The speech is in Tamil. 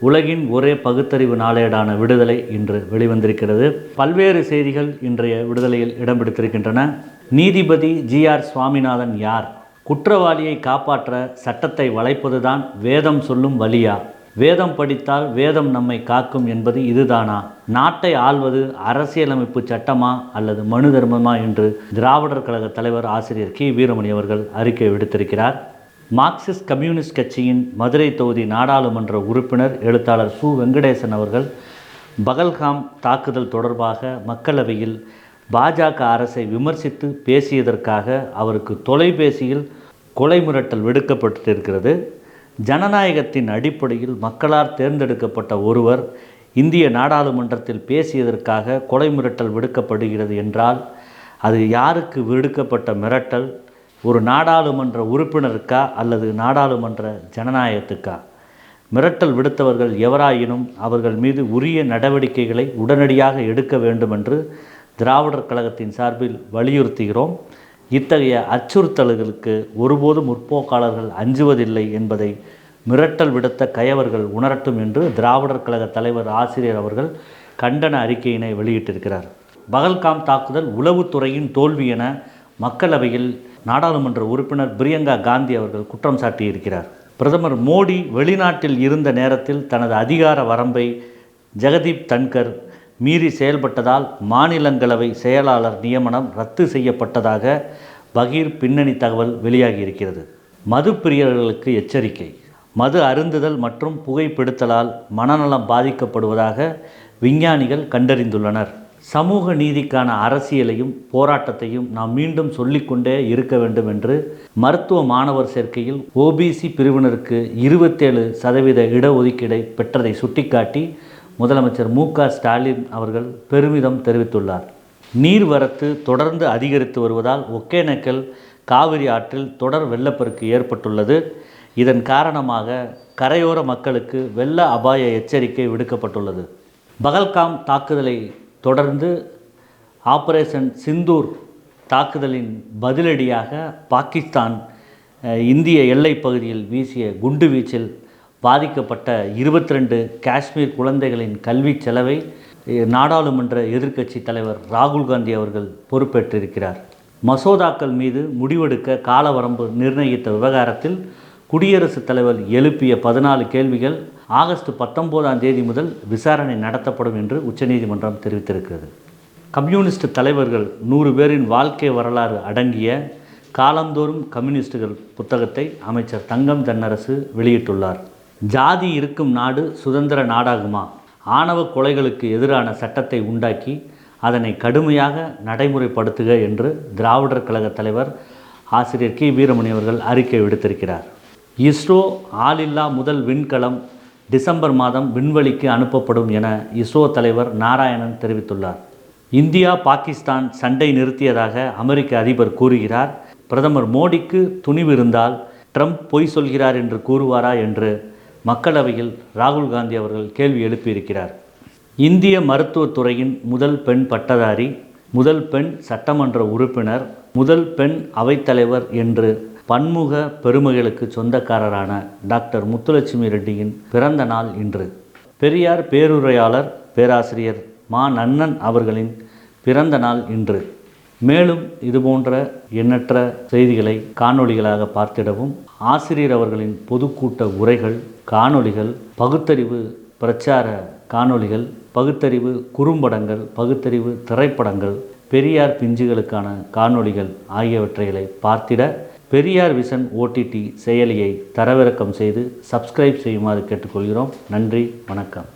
உலகின் ஒரே பகுத்தறிவு நாளேடான விடுதலை இன்று வெளிவந்திருக்கிறது. பல்வேறு செய்திகள் இன்றைய விடுதலையில் இடம் பிடித்திருக்கின்றன நீதிபதி ஜி ஆர் சுவாமிநாதன் யார்? குற்றவாளியை காப்பாற்ற சட்டத்தை வளைப்பதுதான் வேதம் சொல்லும் வழியா? வேதம் படித்தால் வேதம் நம்மை காக்கும் என்பது இதுதானா? நாட்டை ஆள்வது அரசியலமைப்பு சட்டமா அல்லது மனு தர்மமா என்று திராவிடர் கழக தலைவர் ஆசிரியர் கி. வீரமணி அவர்கள் அறிக்கை விடுத்திருக்கிறார். மார்க்சிஸ்ட் கம்யூனிஸ்ட் கட்சியின் மதுரை தொகுதி நாடாளுமன்ற உறுப்பினர் எழுத்தாளர் சு. வெங்கடேசன் அவர்கள் பகல்காம் தாக்குதல் தொடர்பாக மக்களவையில் பாஜக அரசை விமர்சித்து பேசியதற்காக அவருக்கு தொலைபேசியில் கொலை மிரட்டல் விடுக்கப்பட்டிருக்கிறது. ஜனநாயகத்தின் அடிப்படையில் மக்களால் தேர்ந்தெடுக்கப்பட்ட ஒருவர் இந்திய நாடாளுமன்றத்தில் பேசியதற்காக கொலை மிரட்டல் விடுக்கப்படுகிறது என்றால் அது யாருக்கு விடுக்கப்பட்ட மிரட்டல்? ஒரு நாடாளுமன்ற உறுப்பினருக்கா அல்லது நாடாளுமன்ற ஜனநாயகத்துக்கா? மிரட்டல் விடுத்தவர்கள் எவராயினும் அவர்கள் மீது உரிய நடவடிக்கைகளை உடனடியாக எடுக்க வேண்டும் என்று திராவிடர் கழகத்தின் சார்பில் வலியுறுத்துகிறோம். இத்தகைய அச்சுறுத்தல்களுக்கு ஒருபோதும் முற்போக்காளர்கள் அஞ்சுவதில்லை என்பதை மிரட்டல் விடுத்த கயவர்கள் உணரட்டும் என்று திராவிடர் கழக தலைவர் ஆசிரியர் அவர்கள் கண்டன அறிக்கையினை வெளியிட்டிருக்கிறார். பகல்காம் தாக்குதல் உளவுத்துறையின் தோல்வி என மக்களவையில் நாடாளுமன்ற உறுப்பினர் பிரியங்கா காந்தி அவர்கள் குற்றம் சாட்டியிருக்கிறார். பிரதமர் மோடி வெளிநாட்டில் இருந்த நேரத்தில் தனது அதிகார வரம்பை ஜெகதீப் தன்கர் மீறி செயல்பட்டதால் மாநிலங்களவை செயலாளர் நியமனம் ரத்து செய்யப்பட்டதாக பகீர் பின்னணி தகவல் வெளியாகியிருக்கிறது. மது பிரியர்களுக்கு எச்சரிக்கை. மது அருந்துதல் மற்றும் புகைப்பிடித்தலால் மனநலம் பாதிக்கப்படுவதாக விஞ்ஞானிகள் கண்டறிந்துள்ளனர். சமூக நீதிக்கான அரசியலையும் போராட்டத்தையும் நாம் மீண்டும் சொல்லிக்கொண்டே இருக்க வேண்டும் என்று மருத்துவ மாணவர் சேர்க்கையில் ஓபிசி பிரிவினருக்கு இருபத்தேழு சதவீத இடஒதுக்கீடை பெற்றதை சுட்டிக்காட்டி முதலமைச்சர் மு க ஸ்டாலின் அவர்கள் பெருமிதம் தெரிவித்துள்ளார். நீர்வரத்து தொடர்ந்து அதிகரித்து வருவதால் ஒகேனக்கல் காவிரி ஆற்றில் தொடர் வெள்ளப்பெருக்கு ஏற்பட்டுள்ளது. இதன் காரணமாக கரையோர மக்களுக்கு வெள்ள அபாய எச்சரிக்கை விடுக்கப்பட்டுள்ளது. பகல்காம் தாக்குதலை தொடர்ந்து ஆபரேஷன் சிந்தூர் தாக்குதலின் பதிலடியாக பாகிஸ்தான் இந்திய எல்லைப் பகுதியில் வீசிய குண்டு வீச்சில் பாதிக்கப்பட்ட இருபத்தி ரெண்டு காஷ்மீர் குழந்தைகளின் கல்வி செலவை நாடாளுமன்ற எதிர்க்கட்சி தலைவர் ராகுல் காந்தி அவர்கள் பொறுப்பேற்றிருக்கிறார். மசோதாக்கள் மீது முடிவெடுக்க காலவரம்பு நிர்ணயித்த விவகாரத்தில் குடியரசுத் தலைவர் எழுப்பிய பதினாலு கேள்விகள் ஆகஸ்ட் பத்தொம்போதாம் தேதி முதல் விசாரணை நடத்தப்படும் என்று உச்சநீதிமன்றம் தெரிவித்திருக்கிறது. கம்யூனிஸ்ட் தலைவர்கள் நூறு பேரின் வாழ்க்கை வரலாறு அடங்கிய காலந்தோறும் கம்யூனிஸ்டுகள் புத்தகத்தை அமைச்சர் தங்கம் தென்னரசு வெளியிட்டுள்ளார். ஜாதி இருக்கும் நாடு சுதந்திர நாடாகுமா? ஆணவ கொலைகளுக்கு எதிரான சட்டத்தை உண்டாக்கி அதனை கடுமையாக நடைமுறைப்படுத்துக என்று திராவிடர் கழக தலைவர் ஆசிரியர் கி. வீரமணி அவர்கள் அறிக்கை விடுத்திருக்கிறார். இஸ்ரோ ஆளில்லா முதல் விண்கலம் டிசம்பர் மாதம் விண்வெளிக்கு அனுப்பப்படும் என இஸ்ரோ தலைவர் நாராயணன் தெரிவித்துள்ளார். இந்தியா பாகிஸ்தான் சண்டை நிறுத்தியதாக அமெரிக்க அதிபர் கூறுகிறார். பிரதமர் மோடிக்கு துணிவு இருந்தால் ட்ரம்ப் பொய் சொல்கிறார் என்று கூறுவாரா என்று மக்களவையில் ராகுல் காந்தி அவர்கள் கேள்வி எழுப்பியிருக்கிறார். இந்திய மருத்துவத்துறையின் முதல் பெண் பட்டதாரி முதல் பெண் சட்டமன்ற உறுப்பினர் முதல் பெண் அவைத்தலைவர் என்று பன்முக பெருமைகளுக்கு சொந்தக்காரரான டாக்டர் முத்துலட்சுமி ரெட்டியின் பிறந்த நாள் இன்று. பெரியார் பேருரையாளர் பேராசிரியர் மா நன்னன் அவர்களின் பிறந்த நாள் இன்று. மேலும் இதுபோன்ற எண்ணற்ற செய்திகளை காணொளிகளாக பார்த்திடவும் ஆசிரியர் அவர்களின் பொதுக்கூட்ட உரைகள் காணொளிகள் பகுத்தறிவு பிரச்சார காணொளிகள் பகுத்தறிவு குறும்படங்கள் பகுத்தறிவு திரைப்படங்கள் பெரியார் பிஞ்சுகளுக்கான காணொளிகள் ஆகியவற்றைகளை பார்த்திட பெரியார் விசன் ஓடிடி செயலியை தரவிறக்கம் செய்து சப்ஸ்கிரைப் செய்யுமாறு கேட்டுக்கொள்கிறோம். நன்றி வணக்கம்.